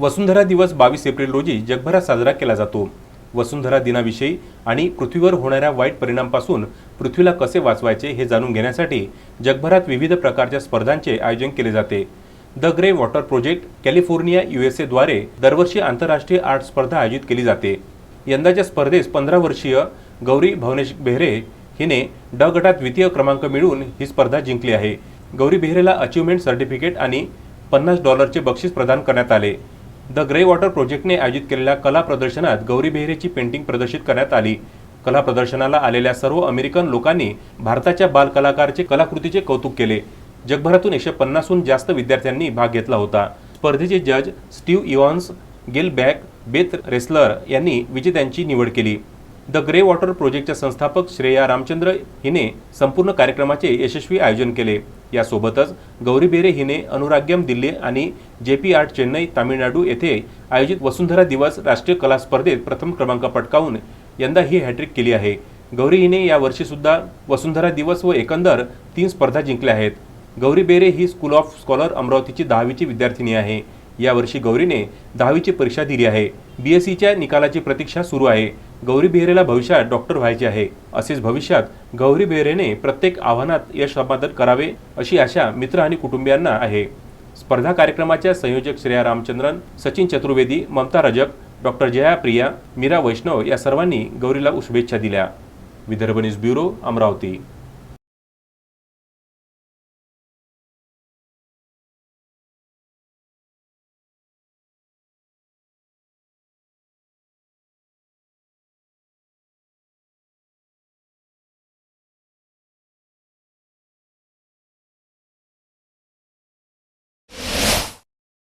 वसुंधरा दिवस बावीस एप्रिल रोजी जगभरात साजरा केला जातो. वसुंधरा दिनाविषयी आणि पृथ्वीवर होणाऱ्या वाईट परिणामापासून पृथ्वीला कसे वाचवायचे हे जाणून घेण्यासाठी जगभरात विविध प्रकारच्या स्पर्धांचे आयोजन केले जाते. The grey water project California युएसएद्वारे दरवर्षी आंतरराष्ट्रीय आर्ट स्पर्धा आयोजित केली जाते. यंदाच्या स्पर्धेस पंधरा वर्षीय गौरी भवनेश बेहरे हिने ड गटात द्वितीय क्रमांक मिळवून ही स्पर्धा जिंकली आहे. गौरी बेहरेला अचिव्हमेंट सर्टिफिकेट आणि पन्नास डॉलरचे बक्षीस प्रदान करण्यात आले. द ग्रे वॉटर प्रोजेक्टने आयोजित केलेल्या कला प्रदर्शनात गौरी बेहरेची पेंटिंग प्रदर्शित करण्यात आली. कला प्रदर्शनाला आलेल्या सर्व अमेरिकन लोकांनी भारताच्या बालकलाकारचे कलाकृतीचे कौतुक केले. जगभरातून एकशे पन्नासहून जास्त विद्यार्थ्यांनी भाग घेतला होता. स्पर्धेचे जज स्टीव्ह इव्हॉन्स गेल बॅक बेथ रेसलर यांनी विजेत्यांची निवड केली. द ग्रे वॉटर प्रोजेक्टच्या संस्थापक श्रेया रामचंद्र हिने संपूर्ण कार्यक्रमाचे यशस्वी आयोजन केले. यासोबतच गौरी बेरे हिने अनुराग्यम दिल्ली आणि J P art Chennai Tamil Nadu येथे आयोजित वसुंधरा दिवस राष्ट्रीय कला स्पर्धेत प्रथम क्रमांक पटकावून यंदा ही हॅट्रिक केली आहे. गौरी हिने या वर्षीसुद्धा वसुंधरा दिवस व एकंदर तीन स्पर्धा जिंकल्या आहेत. गौरी बेरे ही स्कूल ऑफ स्कॉलर अमरावतीची दहावीची विद्यार्थिनी आहे. यावर्षी गौरीने दहावीची परीक्षा दिली आहे. बी एस सीच्या निकालाची प्रतीक्षा सुरू आहे. गौरी बेहरेला भविष्यात डॉक्टर व्हायचे आहे. असेच भविष्यात गौरी बेहरेने प्रत्येक आव्हानात यश संपादन करावे अशी आशा मित्र आणि कुटुंबियांना आहे. स्पर्धा कार्यक्रमाच्या संयोजक श्रेया रामचंद्रन सचिन चतुर्वेदी ममता रजक डॉक्टर जया प्रिया मीरा वैष्णव या सर्वांनी गौरीला शुभेच्छा दिल्या. Vidarbha news bureau Amravati.